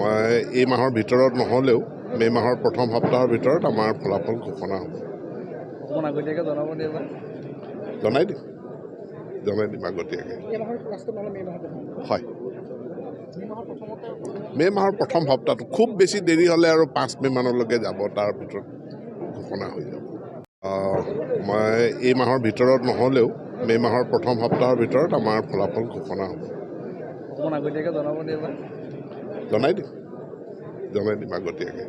মই এই মাহৰ ভিতৰত নহ'লেও মে' মাহৰ প্ৰথম সপ্তাহৰ ভিতৰত আমাৰ ফলাফল ঘোষণা হ'ব। জনাই দিম। জনাই দিম আগতীয়াকৈ। হয়। মে' মাহৰ প্ৰথম সপ্তাহটো খুব বেছি দেৰি হ'লে আৰু পাঁচ মে' মানলৈকে যাব তাৰ ভিতৰত ঘোষণা হৈ যাব। মই এই মাহৰ ভিতৰত নহ'লেও মে' মাহৰ প্ৰথম সপ্তাহৰ ভিতৰত আমাৰ ফলাফল ঘোষণা হ'ব। অকণমান আগতীয়াকৈ জনাব জনাই দিম জনাই দিম আগতীয়াকৈ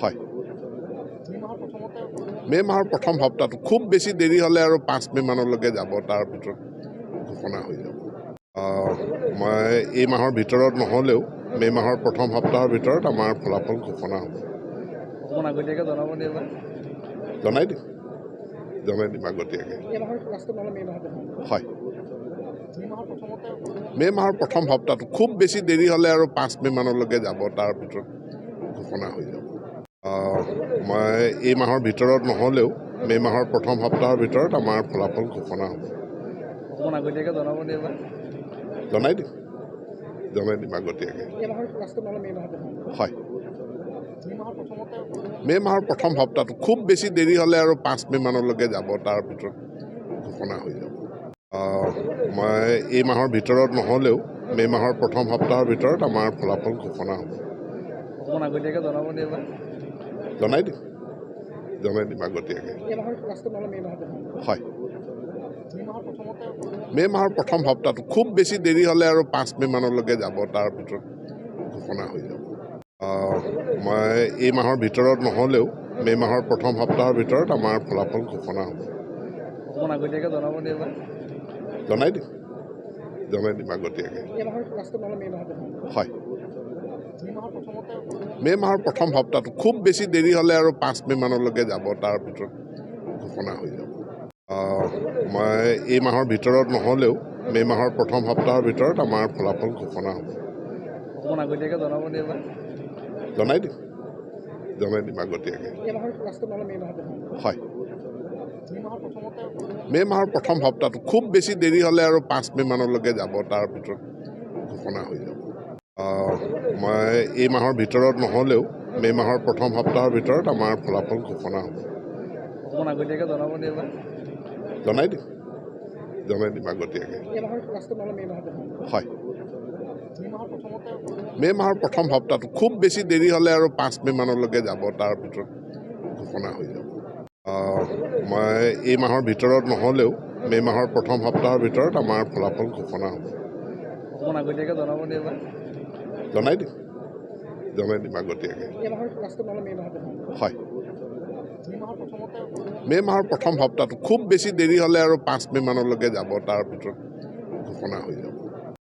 হয়। মে' মাহৰ প্ৰথমতে মে' মাহৰ প্ৰথম সপ্তাহটো খুব বেছি দেৰি হ'লে আৰু পাঁচ মে' মানলৈকে যাব তাৰ ভিতৰত ঘোষণা হৈ যাব। মই এই মাহৰ ভিতৰত নহ'লেও মে' মাহৰ প্ৰথম সপ্তাহৰ ভিতৰত আমাৰ ফলাফল ঘোষণা হ'ব। জনাই দিম জনাই দিম আগতীয়াকৈ হয়। মে' মাহৰ প্ৰথম সপ্তাহটো খুব বেছি দেৰি হ'লে আৰু পাঁচ মে' মানলৈকে যাব তাৰ ভিতৰত ঘোষণা হৈ যাব। মই এই মাহৰ ভিতৰত নহ'লেও মে' মাহৰ প্ৰথম সপ্তাহৰ ভিতৰত আমাৰ ফলাফল ঘোষণা হ'ব। জনাই দিম। জনাই দিম আগতীয়াকৈ। হয়। মে' মাহৰ প্ৰথম সপ্তাহটো খুব বেছি দেৰি হ'লে আৰু পাঁচ মে' মানলৈকে যাব তাৰ ভিতৰত ঘোষণা হৈ যাব। মই এই মাহৰ ভিতৰত নহ'লেও মে' মাহৰ প্ৰথম সপ্তাহৰ ভিতৰত আমাৰ ফলাফল ঘোষণা হ'ব। অকণমান আগতীয়াকৈ জনাব নি এবাৰ? জনাই দিম। জনাই দিম আগতীয়াকৈ। এই মাহৰ লাষ্টত নহ'লে মে' মাহতে হয়। মে' মাহৰ প্ৰথমতে মে' মাহৰ প্ৰথম সপ্তাহটো খুব বেছি দেৰি হ'লে আৰু পাঁচ মে' মানলৈকে যাব তাৰ ভিতৰত ঘোষণা হৈ যাব। মই এই মাহৰ ভিতৰত নহ'লেও মে' মাহৰ প্ৰথম সপ্তাহৰ ভিতৰত আমাৰ ফলাফল ঘোষণা হ'ব। অকণমান আগতীয়াকৈ জনাব জনাই দিম জনাই দিম আগতীয়াকৈ হয়। মে' মাহৰ প্ৰথমতে মে' মাহৰ প্ৰথম সপ্তাহটো। খুব বেছি দেৰি হ'লে আৰু পাঁচ মে' মানলৈকে যাব তাৰ ভিতৰত ঘোষণা হৈ যাব। মই এই মাহৰ ভিতৰত নহ'লেও মে' মাহৰ প্ৰথম সপ্তাহৰ ভিতৰত আমাৰ ফলাফল ঘোষণা হ'ব। জনাই দিম জনাই দিম আগতীয়াকৈ হয়। মে' মাহৰ প্ৰথম সপ্তাহটো। খুব বেছি দেৰি হ'লে আৰু পাঁচ মে' মানলৈকে যাব তাৰ ভিতৰত ঘোষণা হৈ যাব। মই এই মাহৰ ভিতৰত নহ'লেও মে' মাহৰ প্ৰথম সপ্তাহৰ ভিতৰত আমাৰ ফলাফল ঘোষণা হ'ব। জনাই দিম। জনাই দিম আগতীয়াকৈ। হয়। মে' মাহৰ প্ৰথম সপ্তাহটো খুব বেছি দেৰি হ'লে আৰু পাঁচ মে' মানলৈকে যাব তাৰ ভিতৰত ঘোষণা হৈ যাব। মই এই মাহৰ ভিতৰত নহ'লেও মে' মাহৰ প্ৰথম সপ্তাহৰ ভিতৰত আমাৰ ফলাফল ঘোষণা হ'ব। জনাই দিম। জনাই দিম আগতীয়াকৈ। হয়। মে' মাহৰ প্ৰথম সপ্তাহটো খুব বেছি দেৰি হ'লে আৰু পাঁচ মে' মানলৈকে যাব তাৰ ভিতৰত ঘোষণা হৈ যাব।